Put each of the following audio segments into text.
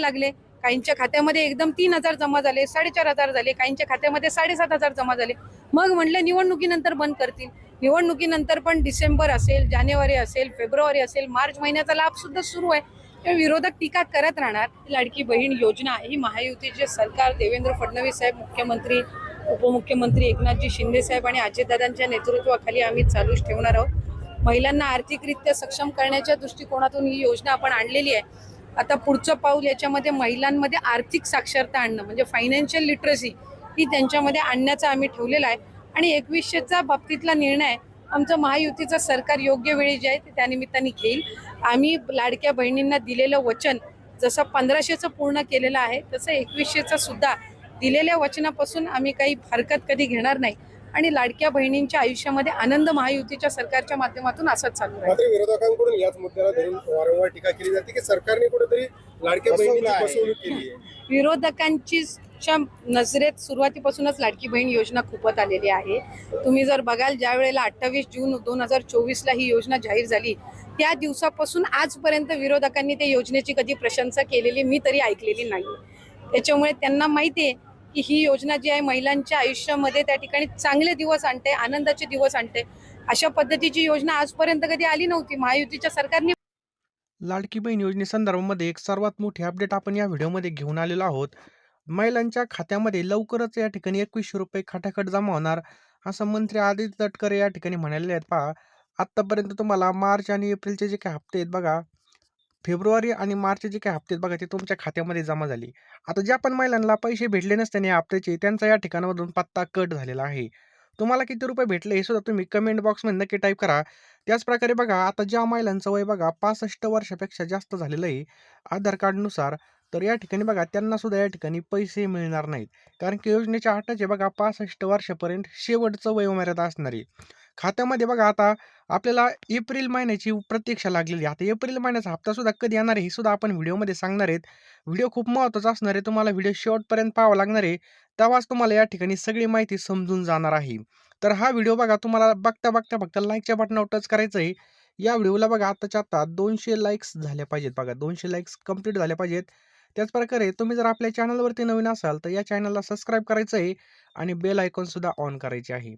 यायला लागले काहींच्या खात्यामध्ये एकदम तीन हजार जमा झाले साडेचार हजार झाले काहींच्या खात्यामध्ये साडेसात हजार जमा झाले. मग म्हणलं निवडणुकीनंतर बंद करतील. निवडणुकीनंतर पण डिसेंबर असेल जानेवारी असेल फेब्रुवारी असेल मार्च महिन्याचा लाभ सुद्धा सुरू आहे. विरोधक टीका करत राहणार लाडकी बहीण योजना ही महायुतीचे सरकार देवेंद्र फडणवीस साहेब मुख्यमंत्री उपमुख्यमंत्री एकनाथजी शिंदे साहेब आणि अजितदादांच्या नेतृत्वाखाली आम्ही चालूच ठेवणार आहोत. महिलांना आर्थिकरित्या सक्षम करण्याच्या दृष्टिकोनातून ही योजना आपण आणलेली आहे. आता पुढचं पाऊल याच्यामध्ये महिलांमध्ये आर्थिक साक्षरता आणणं म्हणजे फायनान्शियल लिटरसी ही त्यांच्यामध्ये आणण्याचा आम्ही ठेवलेला आहे. आणि एकवीसशेचा बाबतीतला निर्णय आमचं महायुतीचं सरकार योग्य वेळी जे आहे ते त्यानिमित्ताने घेईल. आम्ही लाडक्या बहिणींना दिलेलं वचन जसं पंधराशेचं पूर्ण केलेलं आहे तसं एकवीसशेचं सुद्धा दिलेल्या वचनापासून आम्ही काही हरकत कधी घेणार नाही. आणि लाडक्या बहिणींच्या आयुष्यामध्ये आनंद महायुतीच्या सरकारच्या माध्यमातून असंच चालू आहे मात्र विरोधकांकडून याच मुद्द्याला धरून वारंवार टीका केली जाते की सरकारने कुठेतरी लाडक्या बहिणीची फसवणूक केली आहे. विरोधकांची च्या नजरेत सुरुवातीपासूनच लाडकी बहीण योजना खूपत आलेली आहे. तुम्ही जर बघाल ज्या वेळेला अठ्ठावीस जून दोन हजार चोवीसला ही योजना जाहीर झाली त्या दिवसापासून आजपर्यंत विरोधकांनी त्या योजनेची कधी प्रशंसा केलेली मी तरी ऐकलेली नाही. त्याच्यामुळे त्यांना माहिती आहे की ही योजना जी आहे महिलांच्या आयुष्यामध्ये त्या ठिकाणी चांगले दिवस आणते आनंदाचे दिवस आणते. अशा पद्धतीची योजना आजपर्यंत कधी आली नव्हती महायुतीच्या सरकारने लाडकी बहीण योजनेसंदर्भामध्ये एक सर्वात मोठी अपडेट आपण या व्हिडिओमध्ये घेऊन आलेलो आहोत. महिलांच्या खात्यामध्ये लवकरच या ठिकाणी एकवीसशे रुपये खाटाखट जमा होणार असं मंत्री आदित्य तटकरे या ठिकाणी म्हणाले आहेत. पहा आत्तापर्यंत तुम्हाला मार्च आणि एप्रिलचे जे काही हप्ते आहेत बघा फेब्रुवारी आणि मार्च जे काही हप्ते बघा ते तुमच्या खात्यामध्ये जमा झाली. आता ज्या पण महिलांना पैसे भेटले नसते या हप्त्याचे त्यांचा या ठिकाणामधून पत्ता कट झालेला आहे. तुम्हाला किती रुपये भेटले हे सुद्धा तुम्ही कमेंट बॉक्समध्ये नक्की टाईप करा. त्याचप्रकारे बघा आता ज्या महिलांचं वय बघा पासष्ट वर्षापेक्षा जास्त झालेलं आहे आधार कार्डनुसार तर या ठिकाणी बघा त्यांना सुद्धा या ठिकाणी पैसे मिळणार नाहीत. कारण की योजनेच्या अटाचे बघा पासष्ट वर्षापर्यंत शेवटचं वयोमर्यादा असणार आहे. खात्यामध्ये बघा आता आपल्याला एप्रिल महिन्याची प्रतीक्षा लागलेली आहे. आता एप्रिल महिन्याचा हप्तासुद्धा कधी येणार आहे हे सुद्धा आपण व्हिडिओमध्ये सांगणार आहेत. व्हिडिओ खूप महत्त्वाचा असणार आहे. तुम्हाला व्हिडिओ शेवटपर्यंत पाहावा लागणार आहे. तेव्हाच तुम्हाला या ठिकाणी सगळी माहिती समजून जाणार आहे. तर हा व्हिडिओ बघा तुम्हाला बघता बघता फक्त लाईकच्या बटनावर टच करायचं आहे. या व्हिडिओला बघा आत्ताच्या आत्ता दोनशे लाईक्स झाल्या पाहिजेत बघा. दोनशे लाईक्स कंप्लीट झाल्या पाहिजेत. त्याचप्रकारे तुम्ही जर आपल्या चॅनलवरती नवीन असाल तर या चॅनलला सबस्क्राईब करायचं आहे आणि बेल आयकॉनसुद्धा ऑन करायचे आहे.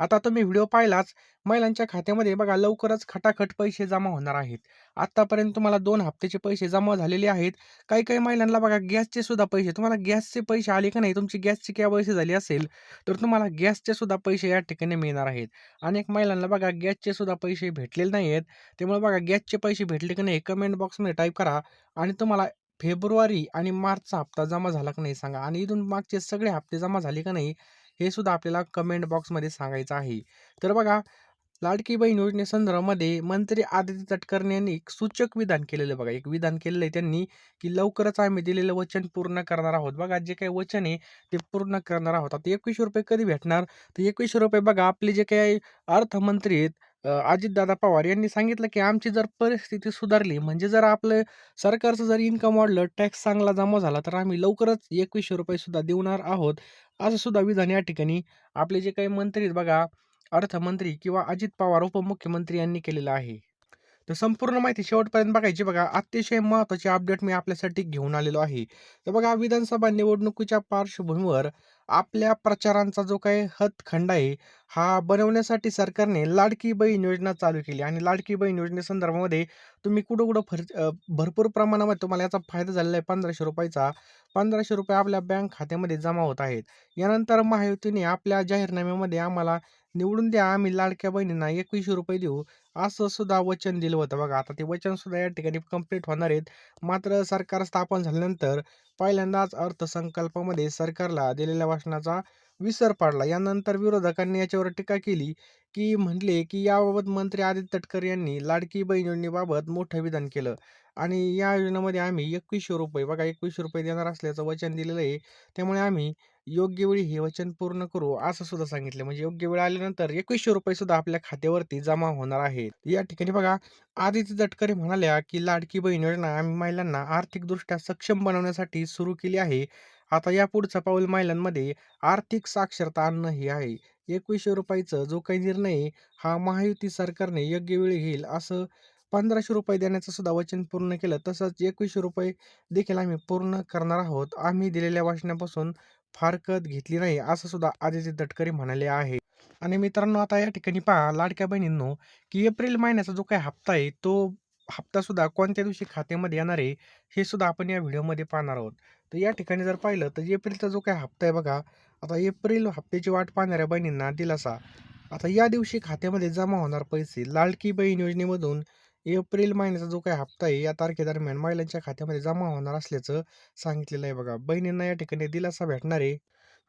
आता तुम्ही व्हिडिओ पाहिलाच महिलांच्या खात्यामध्ये बघा लवकरच खटाखट पैसे जमा होणार आहेत. आत्तापर्यंत तुम्हाला दोन हप्त्याचे पैसे जमा झालेले आहेत. काही काही महिलांना बघा गॅसचे सुद्धा पैसे तुम्हाला गॅसचे पैसे आले का नाही तुमची गॅसची क्या पैसे झाली असेल तर तुम्हाला गॅसचे सुद्धा पैसे या ठिकाणी मिळणार आहेत. अनेक महिलांना बघा गॅसचे सुद्धा पैसे भेटलेले नाही आहेत त्यामुळे बघा गॅसचे पैसे भेटले की नाही कमेंट बॉक्समध्ये टाईप करा आणि तुम्हाला फेब्रुवारी आणि मार्चचा हप्ता जमा झाला का नाही सांगा? आणि इथून मागचे सगळे हप्ते जमा झाले का नाही हे सुद्धा आपल्याला कमेंट बॉक्समध्ये सांगायचं आहे. तर बघा लाडकी बहीण योजनेसंदर्भामध्ये मंत्री आदित्य तटकर्णी यांनी एक सूचक विधान केलेलं आहे बघा. एक विधान केलेलं आहे त्यांनी की लवकरच आम्ही दिलेलं वचन पूर्ण करणार आहोत. बघा जे काही वचन आहे ते पूर्ण करणार आहोत. आता एकवीसशे रुपये कधी भेटणार? तर एकवीसशे रुपये बघा आपले जे काही अर्थमंत्री आहेत अजितदादा पवार यांनी सांगितलं की आमची जर परिस्थिती सुधारली म्हणजे जर आपलं सरकारचं जर इन्कम वाढलं टॅक्स चांगला जमा झाला तर आम्ही लवकरच एकवीसशे रुपयेसुद्धा देणार आहोत. असं सुद्धा विधान या ठिकाणी आपले जे काही मंत्री आहेत बघा अर्थमंत्री किंवा अजित पवार उपमुख्यमंत्री यांनी केलेलं आहे. तर संपूर्ण माहिती शेवटपर्यंत बघायची. बघा अतिशय महत्त्वाची अपडेट मी आपल्यासाठी घेऊन आलेलो आहे. तर बघा विधानसभा निवडणुकीच्या पार्श्वभूमीवर आपल्या प्रचारांचा जो काही हतखंड आहे हा बनवण्यासाठी सरकारने लाडकी बहीण योजना चालू केली. आणि लाडकी बहीण योजनेसंदर्भामध्ये तुम्ही कुठं कुठं फर भरपूर प्रमाणामध्ये तुम्हाला याचा फायदा झालेला आहे. पंधराशे रुपयाचा पंधराशे रुपये आपल्या बँक खात्यामध्ये जमा होत आहेत. यानंतर महायुतीने आपल्या जाहीरनाम्यामध्ये आम्हाला निवडून द्या आम्ही लाडक्या बहिणींना एकवीसशे रुपये देऊ असं सुद्धा वचन दिलं होतं. बघा आता ते वचन सुद्धा या ठिकाणी कंप्लीट होणार आहेत. मात्र सरकार स्थापन झाल्यानंतर पहिल्यांदाच अर्थसंकल्पामध्ये सरकारला दिलेल्या भाषणाचा विसर पडला. यानंतर विरोधकांनी याच्यावर टीका केली की म्हटले की याबाबत मंत्री आदित्य तटकरे यांनी लाडकी बहीण योजनेबाबत मोठं विधान केलं आणि या योजनेमध्ये आम्ही एकवीसशे रुपये बघा एकवीसशे रुपये देणार असल्याचं वचन दिलेलं आहे. त्यामुळे आम्ही योग्य वेळी हे वचन पूर्ण करू असं सुद्धा सांगितलं. म्हणजे योग्य वेळ आल्यानंतर एकवीसशे रुपये सुद्धा आपल्या खात्यावरती जमा होणार आहेत. या ठिकाणी बघा आदित्य तटकरे म्हणाल्या की लाडकी बहीण योजना आम्ही महिलांना आर्थिकदृष्ट्या सक्षम बनवण्यासाठी सुरू केली आहे. आता या पुढचं पाऊल महिलांमध्ये आर्थिक साक्षरता आणणं हे आहे. एकवीसशे रुपयाचं जो काही निर्णय हा महायुती सरकारने योग्य वेळी घेईल असं पंधराशे रुपये देण्याचं सुद्धा वचन पूर्ण केलं. तसंच एकवीसशे रुपये देखील आम्ही पूर्ण करणार आहोत. आम्ही दिलेल्या वाचनापासून फारकत घेतली नाही असं सुद्धा आदित्य तटकरे म्हणाले आहे. आणि मित्रांनो आता या ठिकाणी पहा लाडक्या बहिणींनो की एप्रिल महिन्याचा जो काही हप्ता आहे तो हप्ता सुद्धा कोणत्या दिवशी खात्यामध्ये येणार आहे हे सुद्धा आपण या व्हिडिओमध्ये पाहणार आहोत. तर या ठिकाणी जर पाहिलं तर एप्रिलचा जो काही हप्ता आहे बघा आता एप्रिल हप्त्याची वाट पाहणाऱ्या बहिणींना दिलासा आता या दिवशी खात्यामध्ये जमा होणार पैसे लाडकी बहीण योजनेमधून एप्रिल महिन्याचा जो काही हप्ता आहे या तारखेदरम्यान महिलांच्या खात्यामध्ये जमा होणार असल्याचं सांगितलेलं आहे बघा. बहिणींना या ठिकाणी दिलासा भेटणार आहे.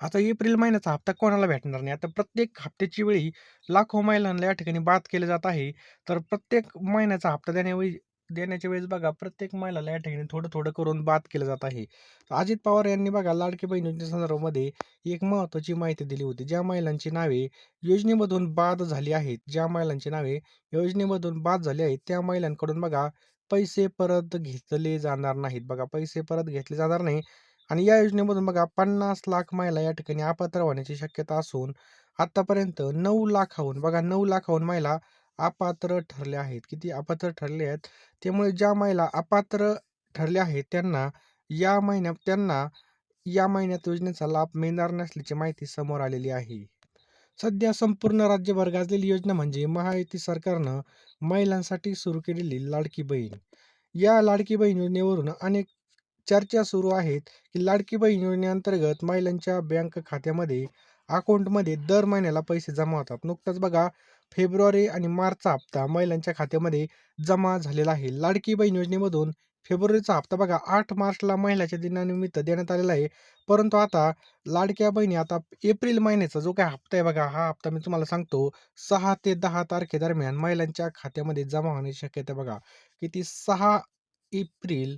आता एप्रिल महिन्याचा हप्ता कोणाला भेटणार नाही? आता प्रत्येक हप्त्याची वेळी लाखो महिलांना या ठिकाणी बाद केले जात आहे. तर प्रत्येक महिन्याचा हप्ता देण्यावेळी देण्याच्या वेळेस बघा प्रत्येक महिलाला या ठिकाणी थोडं थोडं करून बाद केलं जात आहे. अजित पवार यांनी बघा लाडकी बहीण योजनेसंदर्भामध्ये एक महत्त्वाची माहिती दिली होती. ज्या महिलांची नावे योजनेमधून बाद झाली आहेत ज्या महिलांची नावे योजनेमधून बाद झाली आहेत त्या महिलांकडून बघा पैसे परत घेतले जाणार नाहीत. बघा पैसे परत घेतले जाणार नाही आणि या योजनेमधून बघा पन्नास लाख महिला या ठिकाणी अपात्र होण्याची शक्यता असून आतापर्यंत नऊ लाखाहून बघा नऊ लाखाहून महिला अपात्र ठरल्या आहेत. किती अपात्र ठरले आहेत? त्यामुळे ज्या महिला अपात्र ठरल्या आहेत त्यांना या महिन्यात त्यांना या महिन्यात योजनेचा लाभ मिळणार नसल्याची माहिती समोर आलेली आहे. सध्या संपूर्ण राज्यभर गाजलेली योजना म्हणजे महायुती सरकारनं महिलांसाठी सुरू केलेली लाडकी बहीण. या लाडकी बहीण योजनेवरून अनेक चर्चा सुरू आहेत की लाडकी बहीण योजनेअंतर्गत महिलांच्या बँक खात्यामध्ये अकाउंटमध्ये दर महिन्याला पैसे जमा होतात. नुकताच बघा फेब्रुवारी आणि मार्चचा हप्ता महिलांच्या खात्यामध्ये जमा झालेला आहे. लाडकी बहीण योजनेमधून फेब्रुवारीचा हप्ता बघा आठ मार्चला महिलाच्या दिनानिमित्त देण्यात आलेला आहे. परंतु आता लाडक्या बहिणी आता एप्रिल महिन्याचा जो काही हप्ता आहे बघा हा हप्ता मी तुम्हाला सांगतो सहा ते दहा तारखेदरम्यान महिलांच्या खात्यामध्ये जमा होण्याची शक्यता आहे बघा. किती? सहा एप्रिल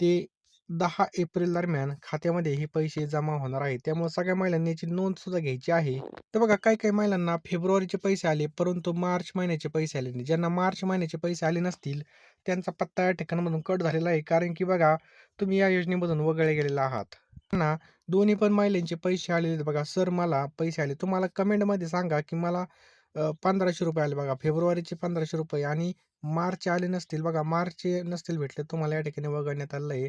ते दहा एप्रिल दरम्यान खात्यामध्ये हे पैसे जमा होणार आहे त्यामुळे सगळ्या महिलांनी याची नोंद सुद्धा घ्यायची आहे. तर बघा काही काही महिलांना फेब्रुवारीचे पैसे आले परंतु मार्च महिन्याचे पैसे आले नाही. ज्यांना मार्च महिन्याचे पैसे आले नसतील त्यांचा पत्ता या ठिकाणामधून कट झालेला आहे. कारण की बघा तुम्ही या योजनेमधून वगळले गेलेला आहात. त्यांना दोन्ही पण महिलांचे पैसे आलेले बघा. सर मला पैसे आले. तुम्हाला कमेंटमध्ये सांगा की मला पंधराशे रुपये आले बघा. फेब्रुवारीचे पंधराशे रुपये आणि मार्च आले नसतील बघा. मार्चचे नसतील भेटले तुम्हाला या ठिकाणी वगळण्यात आलं आहे.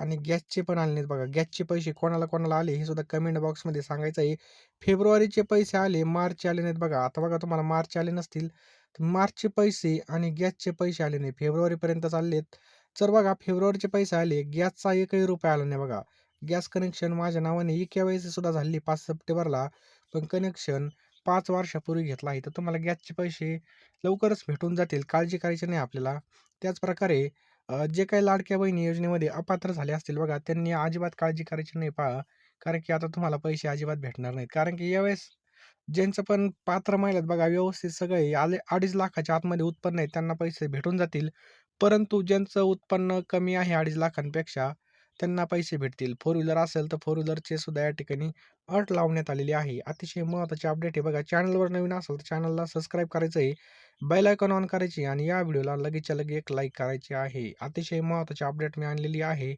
आणि गॅसचे पण आले नाहीत बघा. गॅसचे पैसे कोणाला कोणाला आले हे सुद्धा कमेंट बॉक्समध्ये सांगायचं आहे. फेब्रुवारीचे पैसे आले मार्चचे आले नाहीत बघा. आता बघा तुम्हाला मार्च आले नसतील तर मार्चचे पैसे आणि गॅसचे पैसे आले नाही. फेब्रुवारीपर्यंत चाललेत. तर बघा फेब्रुवारीचे पैसे आले गॅसचा एकही रुपया आला नाही बघा. गॅस कनेक्शन माझ्या नावाने ई के सुद्धा झाली पाच सप्टेंबरला. पण कनेक्शन पाच वर्षापूर्वी घेतला आहे. तर तुम्हाला गॅसचे पैसे लवकरच भेटून जातील. काळजी करायची नाही आपल्याला. त्याचप्रकारे जे काही लाडक्या बहिणी योजनेमध्ये अपात्र झाले असतील बघा त्यांनी अजिबात काळजी करायची नाही पहा. कारण की आता तुम्हाला पैसे अजिबात भेटणार नाहीत. कारण की यावेळेस ज्यांचं पण पात्र महिलात बघा व्यवस्थित सगळे आले अडीच लाखाच्या आतमध्ये उत्पन्न आहे त्यांना पैसे भेटून जातील. परंतु ज्यांचं उत्पन्न कमी आहे अडीच लाखांपेक्षा त्यांना पैसे भेटतील. फोर व्हीलर असेल तर फोर व्हीलरचे सुद्धा या ठिकाणी अट लावण्यात आलेली आहे. अतिशय महत्त्वाचे अपडेट आहे बघा. चॅनलवर नवीन असेल तर चॅनलला सबस्क्राईब करायचं आहे बेल आयकॉन ऑन करायची आणि या व्हिडिओला लगेचच्या लगे एक लाईक करायची आहे. अतिशय महत्त्वाची अपडेट मी आणलेली आहे.